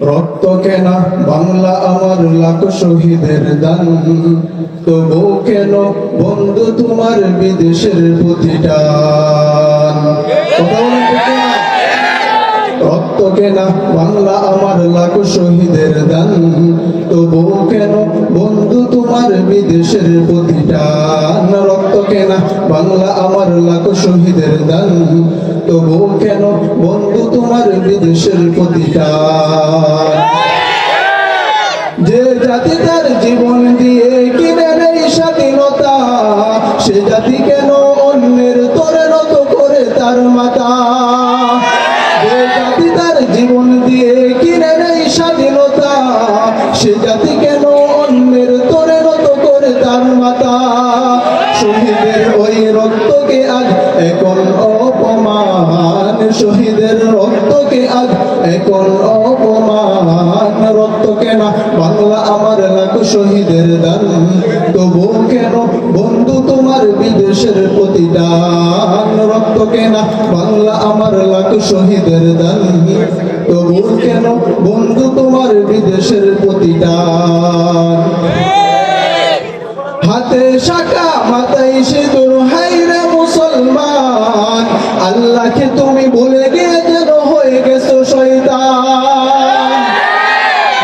রক্ত কেনা বাংলা আমার লাখ শহীদের দান। তবু কেন বন্ধু তোমার বিদেশের না? রক্ত কেনা বাংলা আমার লাখ শহীদের দান। তবু কেন বন্ধু তোমার বিদেশের প্রতিটা রক্ত কেনা বাংলা আমার লাখ শহীদের দান। তবু কেন বন্ধু তোমার বিদেশের প্রতিটান যে জাতি তার জীবন দিয়ে কিনে নেই স্বাধীনতা, সে জাতি কেন অন্যের তোরে নত করে তার মাতা? যে জাতি তার জীবন দিয়ে শহীদের রক্তকে আজ এখন অপমান। রক্ত কেন বাংলা আমার লাখ শহীদের দান। তবু কেন বন্ধু তোমার বিদেশের প্রতিদান? রক্ত কেন বাংলা আমার লাখ শহীদের দান। তবু কেন বন্ধু তোমার বিদেশের প্রতিদান? হাতে শাখা, মাথায় সিঁদুর হাইরে আল্লাহকে তুমি ভুলে গিয়ে হয়ে গেছো শয়তান।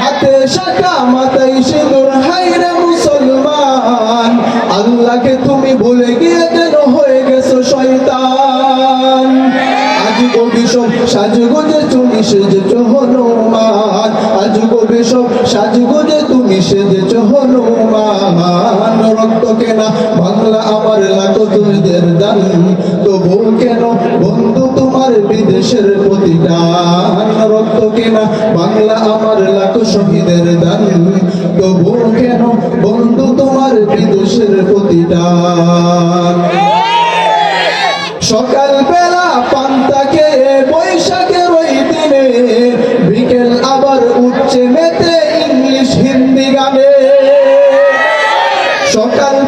হাতে শাখা মাথায় সিঁদুর হাইরে মুসলমান। আল্লাহকে তুমি ভুলে গিয়ে হয়ে গেছো শয়তান। আজ কবি সব সাজগোজে তুমি সেজেছ হনুমান আজ কবি সব তুমি হনুমান। রক্ত কেনা বাংলা আমার দান, তবু কেন বন্ধু তোমার বিদেশের প্রতিদান রক্ত কেনা বাংলা আমার লাখো শহীদের দান, তবু কেন বন্ধু তোমার বিদেশের প্রতিদান সকাল বেলা পান্তা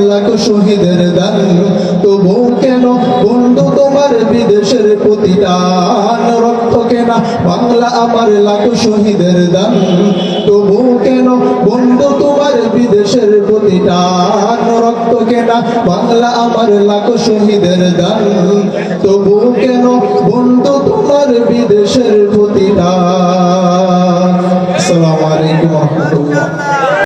লাখ শহীদের দান তবু কেন বন্ধু তোমার বিদেশের প্রতিদান? রক্ত কেনা বাংলা আমার লাখ শহীদের দান তবু কেন বন্ধু তোমার বিদেশের প্রতিদান? রক্ত কেনা বাংলা আমার লাখ শহীদের দান তবু কেন বন্ধু তোমার বিদেশের